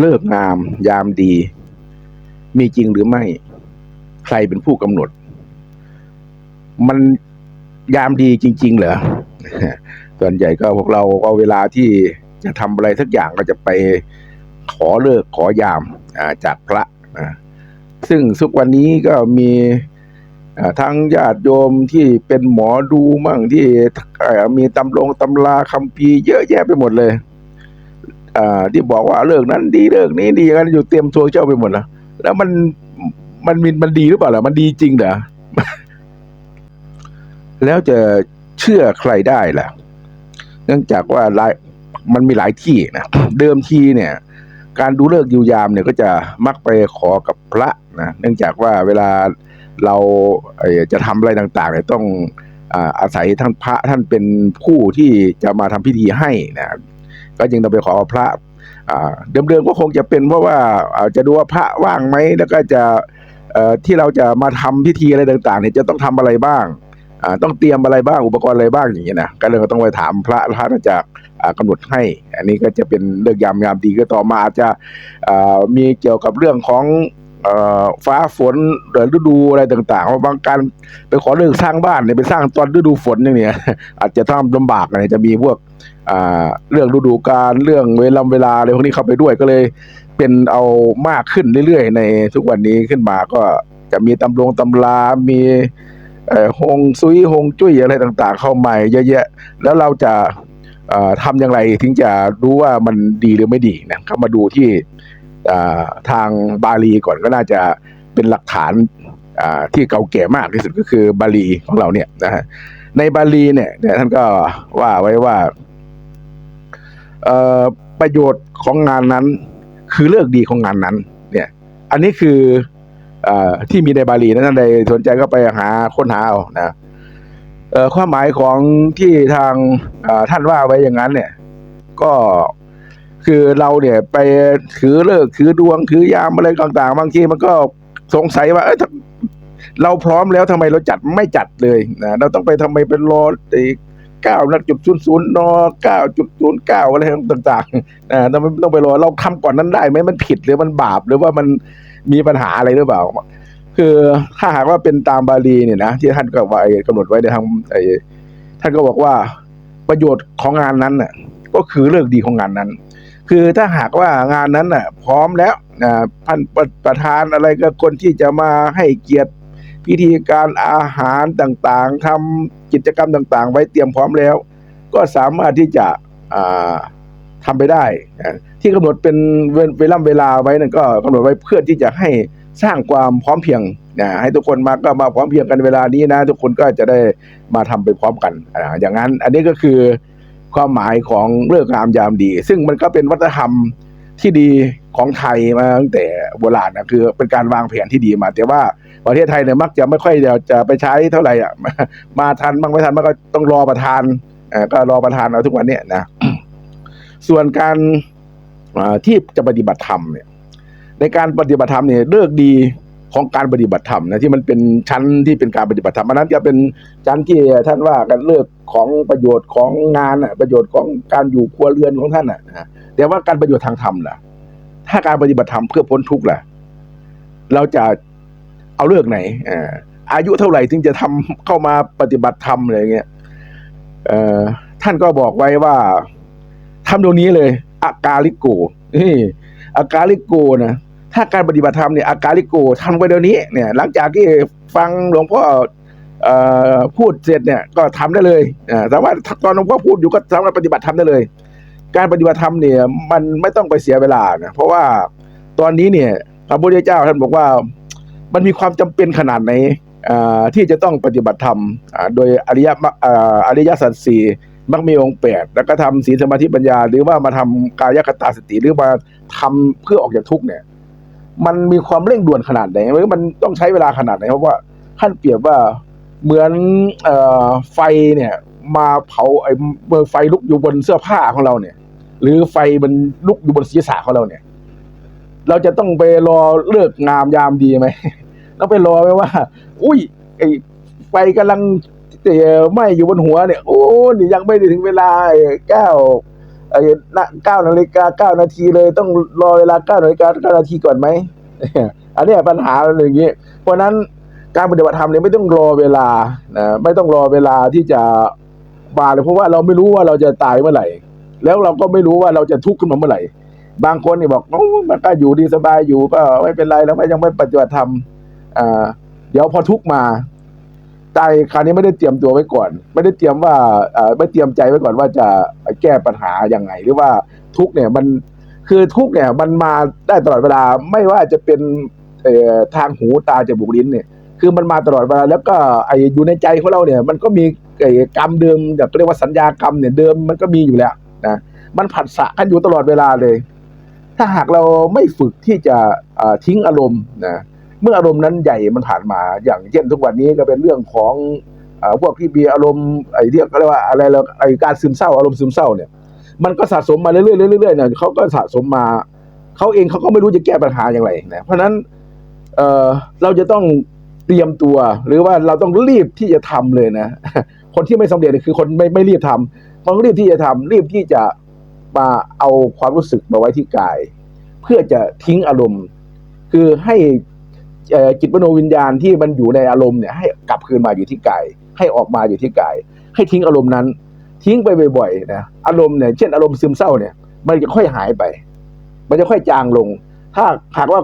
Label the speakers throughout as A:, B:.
A: เลิกงาม ยามดี มีจริงหรือไม่ ใครเป็นผู้กำหนด มันยามดีจริง ๆ เหรอส่วนใหญ่ก็พวกเราก็เวลาที่จะทำอะไรสักอย่างก็จะไปขอเลิกขอยามจากพระนะซึ่งทุกวันนี้ก็มีทั้งญาติโยมที่เป็นหมอดูมั่งที่มีตำรงตำราคัมภีเยอะแยะไปหมดเลย ที่บอกว่าเลิกนั้นดีเลิกนี้ดีกันอยู่เตรียมโซเชียลไปหมดแล้วแล้วมันมันมีมันดีหรือเปล่าล่ะมันดีจริงเหรอแล้วจะเชื่อใครได้ล่ะ เนื่องจากว่าหลายมันมีหลายที่นะเดิมทีเนี่ย การดูเลิกยูยามเนี่ยก็จะมักไปขอกับพระนะเนื่องจากว่าเวลาเราจะทำอะไรต่าง ๆ เนี่ยต้องอาอาศัยท่านพระท่านเป็นผู้ที่จะมาทำพิธีให้นะ ก็จึงต้องไปขอพระเดิมๆก็คงจะเป็นเพราะว่าจะดูว่าพระว่างไหมแล้วก็จะที่เราจะมาทำพิธีอะไรต่างๆเนี่ยจะต้องทำอะไรบ้างต้องเตรียมอะไรบ้างอุปกรณ์อะไรบ้างอย่างเงี้ยนะก็เลยต้องไปถามพระพระท่านจะอ่ากำหนดให้ อันนี้ก็จะเป็นเรื่องยามยามดีก็ต่อมาอาจจะมีเกี่ยวกับเรื่องของฟ้าฝนหรือฤดูอะไรต่างๆว่าบางการไปขอเรื่องสร้างบ้านเนี่ยไปสร้างตอนฤดูฝนอย่างเนี้ยอาจจะทำลำบากอะไรจะมีพวก เรื่องฤดูกาลเรื่องเวลาเวลาอะไรพวกนี้เข้าไปด้วยก็เลยเป็นเอามากขึ้นเรื่อยๆ ในทุกวันนี้ขึ้นมาก็จะมีตำรงตำรา มีเอ่อฮงซุยฮงจุ้ยอะไรต่างๆ เข้ามาเยอะแยะ แล้วเราจะเอ่อทำอย่างไรถึงจะรู้ว่ามันดีหรือไม่ดีนะเข้ามาดูที่ทางบาลีก่อนก็น่าจะเป็นหลักฐานที่เก่าแก่มากที่สุดก็คือบาลีของเราเนี่ยนะฮะในบาลีเนี่ยท่านก็ว่าไว้ว่า ประโยชน์ของงานนั้น คือเลิกดีของงานนั้น เนี่ย อันนี้คืออที่มีในบาลีนะท่านใดสนใจก็ไปหาค้นหาเอานะความหมายของที่ทางท่านว่าไว้อย่างนั้น เนี่ย ก็คือเราเนี่ยไปถือเลิกถือดวงถือยามอะไรต่าง ๆ บางทีมันก็สงสัยว่าเอ้ยเราพร้อมแล้วทำไมเราจัดไม่จัดเลยนะเราต้องไปทำไมเป็นรอไอ้ เก้านัดจุดศูนย์ศูนย์นเก้าจุดศูนย์เก้าอะไรต่างๆอ่าต้องต้องไปรอเราทำก่อนนั้นได้ไหมมันผิดหรือมันบาปหรือว่ามันมีปัญหาอะไรหรือเปล่า คือถ้าหากว่าเป็นตามบาลีเนี่ยนะที่ท่านก็ไว้กำหนดไว้ในทางไอ้ท่านก็บอกว่าประโยชน์ของงานนั้นน่ะ ก็คือเรื่องดีของงานนั้น คือถ้าหากว่างานนั้นน่ะ พร้อมแล้วนะพันประประธานอะไรก็คนที่จะมาให้เกียรติ พิธีการอาหารต่างๆทำกิจกรรมต่างๆ ไว้เตรียมพร้อมแล้ว ก็สามารถที่จะอ่าทำไปได้ ที่กำหนดเป็นเวลเวลาเวลาไว้นั่นก็กำหนดไว้เพื่อที่จะให้สร้างความพร้อมเพียงนะให้ทุกคนมาก็มาพร้อมเพียงกันเวลานี้นะ ทุกคนก็จะได้มาทำไปพร้อมกันออย่างนั้นอันนี้ก็คือความหมายของเลิกษ์งามยามดี ซึ่งมันก็เป็นวัฒนธรรมที่ดี ของไทยมาตั้งแต่โบราณนะคือเป็นการวางแผนที่ดีมา แต่ว่าประเทศไทยเนี่ยมักจะไม่ค่อยจะจะไปใช้เท่าไหร่อะมาทันบ้างไม่ทันมันก็ต้องรอประธานอก็รอประธานเอาทุกวันเนี้ยนะส่วนการที่จะปฏิบัติธรรมเนี่ย ในการปฏิบัติธรรมเนี่ยเลิกดีของการปฏิบัติธรรมนะที่มันเป็นชั้นที่เป็นการปฏิบัติธรรมอันนั้นจะเป็นชั้นที่ท่านว่ากันเลิกของประโยชน์ของงานน่ะประโยชน์ของการอยู่ครัวเรือนของท่านน่ะนะแต่ว่าการประโยชน์ทางธรรมล่ะ ถ้าการปฏิบัติธรรมเพื่อพ้นทุกข์ล่ะ เราจะเอาเลือกไหนอายุเท่าไหร่ถึงจะทำเข้ามาปฏิบัติธรรมอะไรเงี้ยท่านก็บอกไว้ว่าทำตรงนี้เลยอากาลิโกนี่อากาลิโกนะถ้าการปฏิบัติธรรมเนี่ยอากาลิโกทำไว้เดี๋ยวนี้เนี่ย หลังจากที่ฟังหลวงพ่ออพูดเสร็จเนี่ยก็ทำได้เลยอ่าแต่ว่าตอนหลวงพ่อพูดอยู่ก็สามารถปฏิบัติทำได้เลย การปฏิบัติธรรมเนี่ยมันไม่ต้องไปเสียเวลานะเพราะว่าตอนนี้เนี่ยพระพุทธเจ้าท่านบอกว่ามันมีความจำเป็นขนาดไหนอ่าที่จะต้องปฏิบัติธรรมอ่าโดยอริยมรรคอ่าอริยสัจสี่มักมีองค์แปดแล้วก็ทำศีลสมาธิปัญญา หรือว่ามาทำกายคตาสติหรือมาทำเพื่อออกจากทุกข์เนี่ย มันมีความเร่งด่วนขนาดไหนหรือมันต้องใช้เวลาขนาดไหนเพราะว่าท่านเปรียบว่าเหมือนอ่อไฟเนี่ย มาเผาไอ้เมื่อไฟลุกอยู่บนเสื้อผ้าของเราเนี่ย หรือไฟมันลุกอยู่บนศีรษะของเราเนี่ย เราจะต้องไปรอเลิกงามยามดีไหมต้องไปรอไว้ว่า อุ้ยไอ้ไฟกำลังเอ่ไหมอยู่บนหัวเนี่ย โอ้นี่ยังไม่ถึงเวลาไอ้แก้วไอ้นะเก้านาฬิกาเก้านาทีเลย ต้องรอเวลาเก้านาฬิกาเก้านาทีก่อนไหมอันนี้ปัญหาอย่างนี้ เพราะฉะนั้นการปฏิบัติธรรมเนี่ยไม่ต้องรอเวลานะไม่ต้องรอเวลาที่จะมาเลยเพราะว่าเราไม่รู้ว่าเราจะตายเมื่อไหร่ แล้วเราก็ไม่รู้ว่าเราจะทุกข์ขึ้นมาเมื่อไหร่ บางคนนี่บอกโอ้มันก็อยู่ดีสบายอยู่ก็ไม่เป็นไรแล้วไม่ยังไม่ปฏิบัติธรรมอ่าเดี๋ยวพอทุกข์มาตายคราวนี้ไม่ได้เตรียมตัวไว้ก่อน ไม่ได้เตรียมว่าอ่อไม่เตรียมใจไว้ก่อนว่าจะแก้ปัญหายังไง หรือว่าทุกข์เนี่ยมันคือทุกข์เนี่ยมันมาได้ตลอดเวลาไม่ว่าจะเป็นเอ่อทางหูตาจมูกลิ้นเนี่ย คือมันมาตลอดเวลาแล้วก็ไอ้อยู่ในใจของเราเนี่ย มันก็มีไอ้กรรมเดิมแบบเรียกว่าสัญญากรรมเนี่ยเดิมมันก็มีอยู่แล้ว นะมันผัสสะกันอยู่ตลอดเวลาเลย ถ้าหากเราไม่ฝึกที่จะทิ้งอารมณ์นะเมื่ออารมณ์นั้นใหญ่มันผ่านมา อย่างเช่นทุกวันนี้ก็เป็นเรื่องของอพวกที่มีอารมณ์ไอ้เรียกเรียกว่าอะไรเราไอ้การซึมเศร้าอารมณ์ซึมเศร้าเนี่ย มันก็สะสมมาเรื่อยๆเรื่อยๆเนี่ยเขาก็สะสมมาเขาเองเขาก็ไม่รู้จะแก้ปัญหาอย่างไรนะเพราะนั้นเเราจะต้องเตรียมตัว หรือว่าเราต้องรีบที่จะทำเลยนะ คนที่ไม่สำเร็จคือคนไม่ไม่รีบทำ ต้องรีบที่จะทำรีบที่จะมาเอาความรู้สึกมาไว้ที่กาย เพื่อจะทิ้งอารมณ์ คือให้จิตมโนวิญญาณที่มันอยู่ในอารมณ์เนี่ยให้กลับคืนมาอยู่ที่กาย ให้ออกมาอยู่ที่กาย ให้ทิ้งอารมณ์นั้น ทิ้งไปบ่อยๆนะอารมณ์เนี่ยเช่นอารมณ์ซึมเศร้าเนี่ย มันจะค่อยหายไป มันจะค่อยจางลง ถ้าหากว่า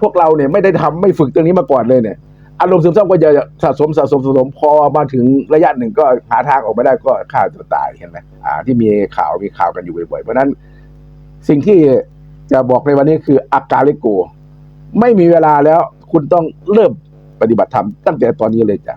A: พวกเราเนี่ยไม่ได้ทำไม่ฝึกตรงนี้มาก่อนเลยเนี่ย อารมณ์ซึมเศร้าก็จะสะสมสะสมสะสมพอมาถึงระยะหนึ่งก็หาทางออกไม่ได้ก็ฆ่าตัวตายเห็นไหมอ่า ที่มีข่าวมีข่าวกันอยู่บ่อยๆเพราะนั้นสิ่งที่จะบอกในวันนี้คืออาการลิโก ไม่มีเวลาแล้วคุณต้องเริ่มปฏิบัติธรรมตั้งแต่ตอนนี้เลยจ้ะ